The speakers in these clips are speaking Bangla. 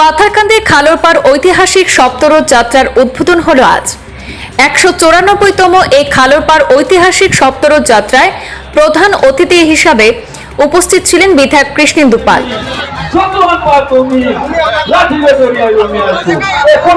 পাথারকান্দির খালোরপাড় ঐতিহাসিক সপ্তরথ যাত্রার উদ্বোধন হলো আজ। একশো চৌরানব্বইতম এই খালোরপাড় ঐতিহাসিক সপ্তরথ যাত্রায় প্রধান অতিথি হিসাবে উপস্থিত ছিলেন বিধায়ক কৃষ্ণেন্দু পাল। এখন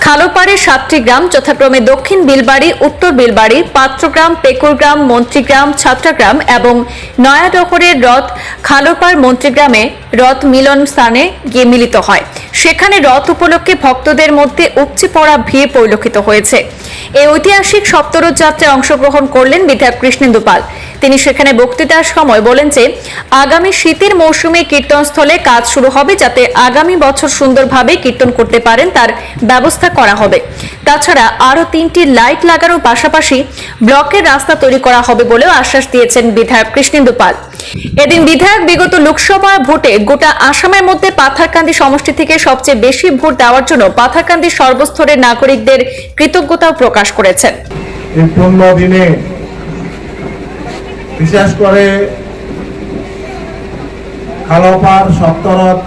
খালোপাড়ের সাতটি গ্রাম, যথাক্রমে দক্ষিণ বিলবাড়ি, উত্তর বিলবাড়ি, পাত্রগ্রাম, পেকুরগ্রাম, মন্ত্রীগ্রাম, ছাত্রাগ্রাম এবং নয়াডহরের রথ খালোপাড় মন্ত্রীগ্রামে রথ মিলন স্থানে গিয়ে মিলিত হয়। সেখানে রথ উপলক্ষে ভক্তদের মধ্যে উপচে পড়া ভিড় পরিলক্ষিত হয়েছে। এই ঐতিহাসিক সপ্তরথ যাত্রায় অংশগ্রহণ করলেন বিধায়ক কৃষ্ণেন্দু পাল। তিনি সেখানে বক্তৃতার সময় বলেন যে, আগামী শীতের মৌসুমে কীর্তনস্থলে কাজ শুরু হবে যাতে আগামী বছর সুন্দরভাবে কীর্তন করতে পারেন, তার ব্যবস্থা করা হবে। তাছাড়া আরও তিনটি লাইট লাগানোর পাশাপাশি ব্লকের রাস্তা তৈরি করা হবে বলেও আশ্বাস দিয়েছেন বিধায়ক কৃষ্ণেন্দু পাল। এদিন বিধায়ক বিগত লোকসভা ভোটে গোটা আসামের মধ্যে পাথারকান্দি সমষ্টি থেকে সবচেয়ে বেশি ভোট দেওয়ার জন্য পাথারকান্দির সর্বস্তরের নাগরিকদের কৃতজ্ঞতাও প্রকাশ করেছেন। দিনে বিশেষ করে খালপার সপ্তরথ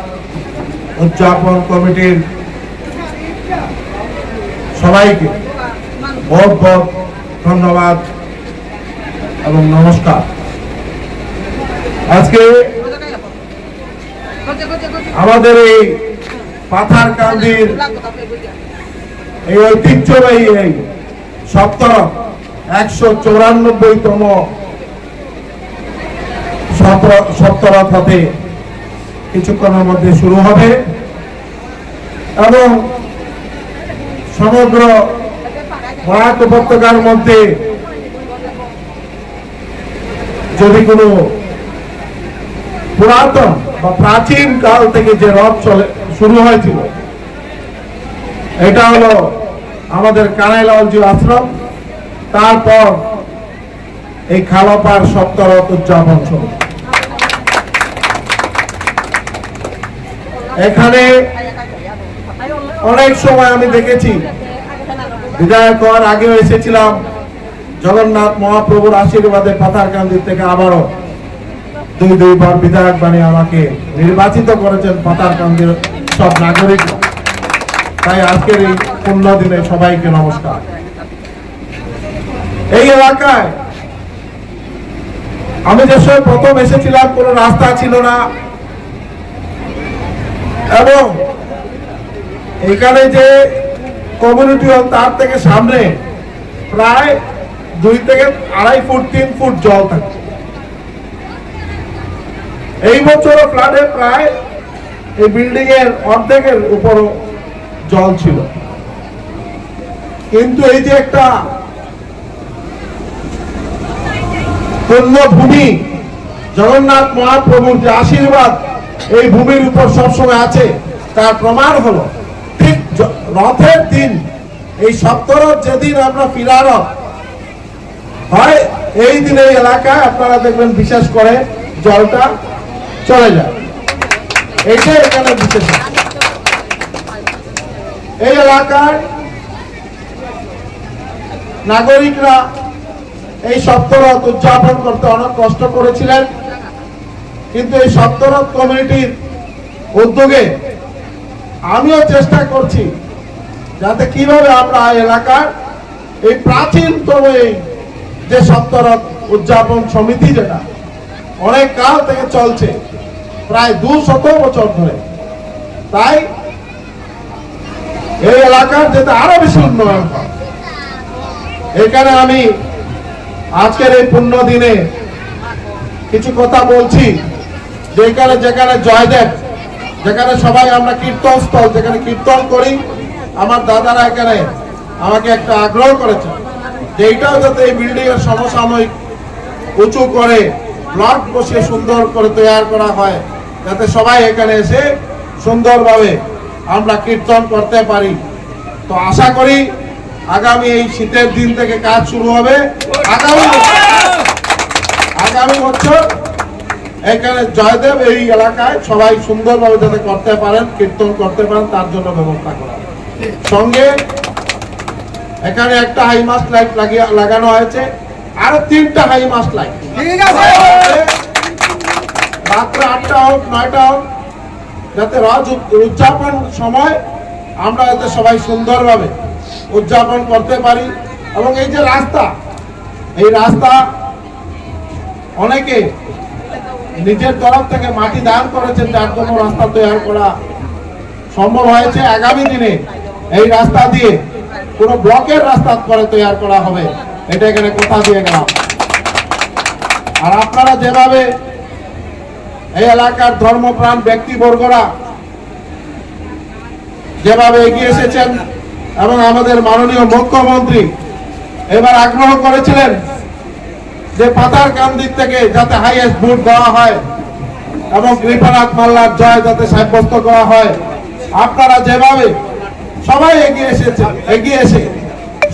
উদযাপন কমিটির সবাইকে বহুত বহুত ধন্যবাদ এবং নমস্কার। আজকে আমাদের এই পাথার কান্দির এই ঐতিহ্যবাহী এই সপ্তর একশো চৌরানব্বইতম সপ্তরথ হতে কিছুক্ষণের মধ্যে শুরু হবে। এবং সমগ্র বরাক উপত্যকার মধ্যে যদি কোনো পুরাতন বা প্রাচীন কাল থেকে যে রথ চলে, শুরু হয়েছিল, এটা হলো আমাদের কানাইলালজি আশ্রম। তারপর এই খালাপার সপ্তারত উদযাপন সমিতি এখানে অনেক সময় আমি দেখেছি। বিধায়ক কর আগেও এসেছিলাম। জগন্নাথ মহাপ্রভুর আশীর্বাদে পাথারকান্দি থেকে আবারও দুই দুইবার বিধায়ক বানিয়ে আমাকে নির্বাচিত করেছেন পাতারকান্দির সব নাগরিক। তাই আজকের এই পূর্ণ দিনে সবাইকে নমস্কার। এই এলাকায় আমি যে সময় প্রথম এসেছিলাম, কোনো রাস্তা ছিল না। এবং এখানে যে কমিউনিটি হল তার থেকে সামনে প্রায় দুই থেকে আড়াই ফুট, তিন ফুট জল থাকে। এই বছর ফ্লাডে প্রায় এই বিল্ডিং এর অর্ধেকের উপর জল ছিল। কিন্তু এই যে একটা পূর্ণ ভূমি জগন্নাথ মহাপ্রভুর যে আশীর্বাদ এই ভূমির উপর সবসময় আছে। তার প্রমাণ হলো, ঠিক রথের দিন, এই সপ্তরথ যেদিন আমরা ফিরার হয় এই দিন এই এলাকায় আপনারা দেখবেন বিশেষ করে জলটা চলে যায়। এইটাই এখানে বিশেষ। এই এলাকায় নাগরিকরা এই সপ্তরথ উদযাপন করতে অনেক কষ্ট করেছিলেন। কিন্তু এই সপ্তরথ কমিউনিটির উদ্যোগে আমিও চেষ্টা করছি যাতে কীভাবে আমরা এলাকার এই প্রাচীনতম এই যে সপ্তরথ উদযাপন সমিতি যেটা অনেক কাল থেকে চলছে, প্রায় দু শত বছর ধরে, তাই এই এলাকার যাতে আরও বেশি উন্নয়ন এখানে আমি আজকের এই পুণ্য দিনে কিছু কথা বলছি। যেখানে যেখানে জয়দেব, যেখানে সবাই আমরা কীর্তন স্থল যেখানে কীর্তন করি, আমার দাদারা এখানে আমাকে একটা আগ্রহ করেছে এইটাও যাতে এই বিল্ডিং এর সমসাময়িক উঁচু করে ব্লক বসিয়ে সুন্দর করে তৈরি করা হয়, যাতে সবাই এখানে এসে সুন্দরভাবে আমরা কীর্তন করতে পারি। তো আশা করি আগামী এই শীতের দিন থেকে কাজ শুরু হবে। আগামী আগামী বছর এখানে জয়দেব এই এলাকায় সবাই সুন্দরভাবে যাতে করতে পারেন কীর্তন করতে পারেন তার জন্য ব্যবস্থা করা সঙ্গে এখানে একটা হাই মাস্ট লাইট লাগিয়ে লাগানো হয়েছে। আরও তিনটা হাই মাস্ট লাইট রাত্রে আটটা হোক নয়টা হোক যাতে উদ- উদযাপন সময় আমরা যাতে সবাই সুন্দরভাবে উদযাপন করতে পারি। এবং এই যে রাস্তা এই রাস্তা অনেকে নিজের তরফ থেকে মাটি দান করেছেন, যার জন্য রাস্তা তৈরি করা সম্ভব হয়েছে। আগামী দিনে এই রাস্তা দিয়ে পুরো ব্লকের রাস্তা করে তৈরি করা হবে। এটা এখানে কথা দিয়ে গেলাম। আর আপনারা যেভাবে এই এলাকার ধর্মপ্রাণ ব্যক্তিবর্গরা যেভাবে এগিয়ে এসেছেন এবং আমাদের মাননীয় মুখ্যমন্ত্রী এবার আগ্রহ করেছিলেন যে পাতার কান্দির থেকে যাতে হাইয়েস্ট ভোট দেওয়া হয় এবং কৃপানাথ মাল্লার জয় যাতে সাব্যস্ত করা হয়। আপনারা যেভাবে সবাই এগিয়ে এসেছে, এগিয়ে এসে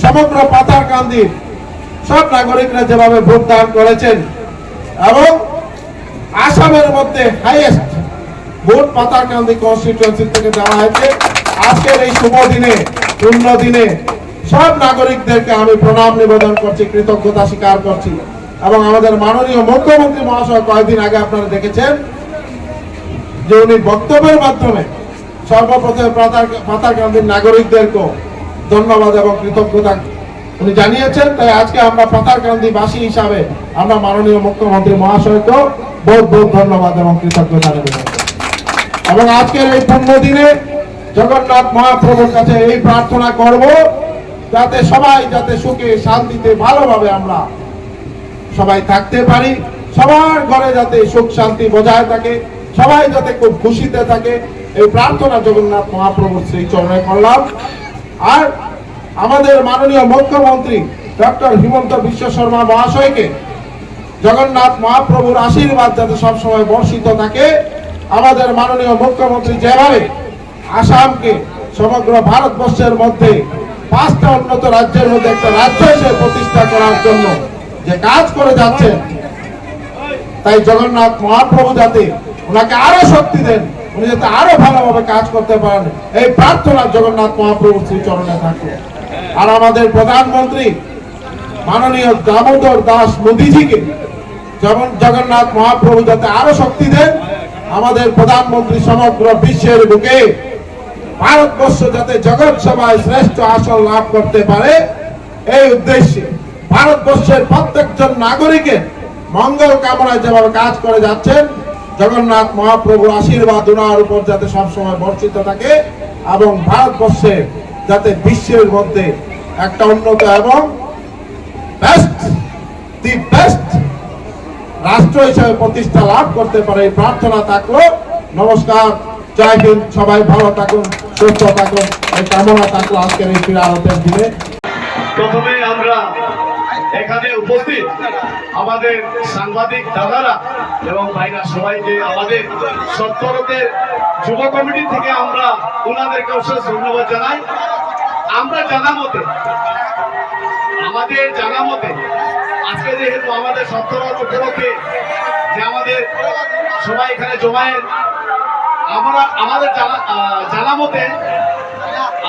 সমগ্র পাতার কান্দির সব নাগরিকরা যেভাবে ভোট দান করেছেন এবং আসামের মধ্যে হাইয়েস্ট ভোট পাতারকান্দি কনস্টিটিউয়েন্সি থেকে দেওয়া হয়েছে। আজকের এই শুভ দিনে, পূর্ণ দিনে সব নাগরিকদেরকে আমি প্রণাম নিবেদন করছি, কৃতজ্ঞতা স্বীকার করছি। এবং আমাদের মাননীয় মুখ্যমন্ত্রী মহাশয় কয়েকদিন আগে আপনারা দেখেছেন যে উনি বক্তব্যের মাধ্যমে সর্বপ্রথমে পাতার- পাতারকান্দির নাগরিকদেরকে ধন্যবাদ এবং কৃতজ্ঞতা উনি জানিয়েছেন। তাই আজকে আমরা পাতারকান্দি বাসী হিসাবে আমরা মাননীয় মুখ্যমন্ত্রী মহাশয়কে বহুত বহুত ধন্যবাদ এবং কৃতজ্ঞতা নিবেদন এবং আজকের এই পূর্ণ দিনে জগন্নাথ মহাপ্রভুর কাছে এই প্রার্থনা করব, যাতে সবাই যাতে সুখে শান্তিতে ভালোভাবে আমরা সবাই থাকতে পারি, সবার ঘরে যাতে সুখ শান্তি বজায় থাকে, সবাই যাতে খুব খুশিতে থাকে, এই প্রার্থনা জগন্নাথ মহাপ্রভুর শ্রী চরণে করলাম। আর আমাদের মাননীয় মুখ্যমন্ত্রী ডক্টর হিমন্ত বিশ্ব শর্মা মহাশয়কে জগন্নাথ মহাপ্রভুর আশীর্বাদ যাতে সবসময় বর্ষিত থাকে, আমাদের মাননীয় মুখ্যমন্ত্রী যেভাবে আসামকে সমগ্র ভারতবর্ষের মধ্যে পাঁচটা উন্নত রাজ্যের মধ্যে একটা রাজ্য হিসেবে প্রতিষ্ঠা করার জন্য যে কাজ করে যাচ্ছেন তাই জগন্নাথ মহাপ্রভু যাতে ওনাকে আরও শক্তি দেন, উনি যাতে আরও ভালোভাবে কাজ করতে পারেন, এই প্রার্থনা জগন্নাথ মহাপ্রভু শ্রী চরণে থাকবে আর আমাদের প্রধানমন্ত্রী মাননীয় দামোদর দাস মোদীজিকে যেমন জগন্নাথ মহাপ্রভু যাতে আরও শক্তি দেন, আমাদের প্রধানমন্ত্রী সমগ্র বিশ্বের বুকে ভারতবর্ষ যাতে জগৎ সভায় শ্রেষ্ঠ আসন লাভ করতে পারে, এই উদ্দেশ্যে ভারতবর্ষের প্রত্যেকজন নাগরিকের মঙ্গল কামনায় যেভাবে কাজ করে যাচ্ছেন, জগন্নাথ মহাপ্রভুর আশীর্বাদ ওনার উপর যাতে সবসময় বর্ষিত থাকে এবং ভারতবর্ষে যাতে বিশ্বের মধ্যে একটা উন্নত এবং রাষ্ট্র হিসেবে প্রতিষ্ঠা লাভ করতে পারে এই প্রার্থনা থাকল। নমস্কার, জয় হিন্দ, সবাই ভালো থাকুন, সুস্থ থাকুন, এই কামনা থাকল আজকের এই ক্রীড়া আলোচনার দিনে। প্রথমে আমরা এখানে উপস্থিত আমাদের সাংবাদিক দাদারা এবং ভাইরা সবাইকে আমাদের সত্তরতের যুব কমিটি থেকে আমরা ওনাদেরকে অবশ্যই ধন্যবাদ জানাই। আমরা জানা মতে, আমাদের জানা মতে, আজকে যেহেতু আমাদের সত্তরত উপলক্ষে যে আমাদের সবাই এখানে জমায়েত, আমরা, আমাদের জানা মতে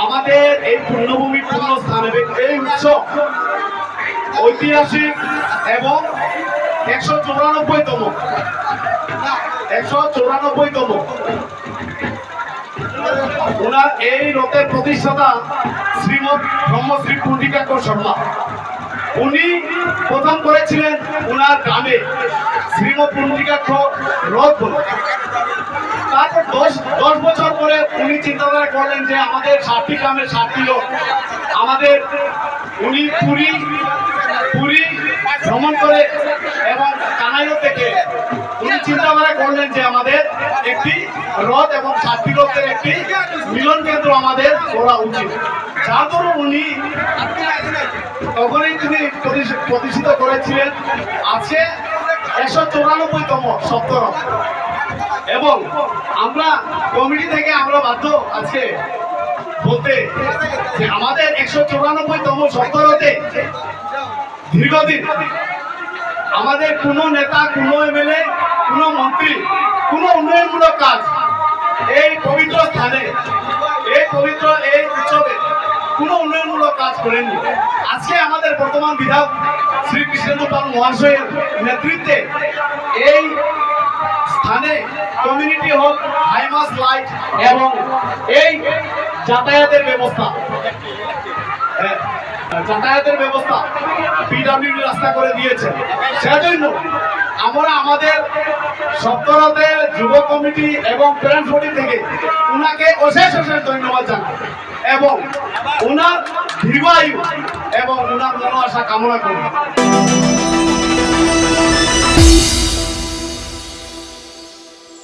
আমাদের এই পূর্ণভূমি পূর্ণ স্থানে এই উৎসব ঐতিহাসিক এবং একশো চৌরানব্বইতম। একশো চৌরানব্বইতম। ওনার এই রথের প্রতিষ্ঠাতা শ্রীমৎ ব্রহ্মশ্রী পুণ্ডিকাকর শর্মা। উনি প্রথম করেছিলেন ওনার গ্রামে শ্রীমৎ পুণ্ডিকাক্ষর রথ তারপর দশ দশ বছর পরে উনি চিন্তাধারা করলেন যে আমাদের ষাটটি গ্রামের ষাটটি লোক। আমাদের উনি পুরী পুরী ভ্রমণ করে এবং কানাইও থেকে উনি চিন্তাধারা করলেন যে আমাদের একটি রথ এবং ষাটটি লোকের একটি মিলন কেন্দ্র আমাদের করা উচিত। যার দরুন উনি তখনই তিনি প্রতিষ্ঠিত করেছিলেন। আজকে একশো চৌরানব্বইতম সপ্তম এবং আমরা কমিটি থেকে আমরা বাধ্য আজকে বলতে যে আমাদের একশো চৌরানব্বইতম সপ্তাহতে দীর্ঘদিন আমাদের কোনো নেতা, কোনো এমএলএ, কোনো মন্ত্রী, কোনো উন্নয়নমূলক কাজ এই পবিত্র স্থানে, এই পবিত্র এই উৎসবে কোনো উন্নয়নমূলক কাজ করেননি। আজকে আমাদের বর্তমান বিধায়ক শ্রী কৃষ্ণেন্দু পাল মহাশয়ের নেতৃত্বে এই স্থানে কমিউনিটি হল হাইমাস লাইট এবং এই যাতায়াতের ব্যবস্থা। হ্যাঁ, যাতায়াতের ব্যবস্থা পিডব্লিউ রাস্তা করে দিয়েছে। সেজন্য আমরা আমাদের সপ্তরতের যুব কমিটি এবং প্যারেন্টস বডি থেকে ওনাকে অশেষ অশেষ ধন্যবাদ জানাই এবং ওনার দীর্ঘায়ু এবং ওনার মনো আশা কামনা করি।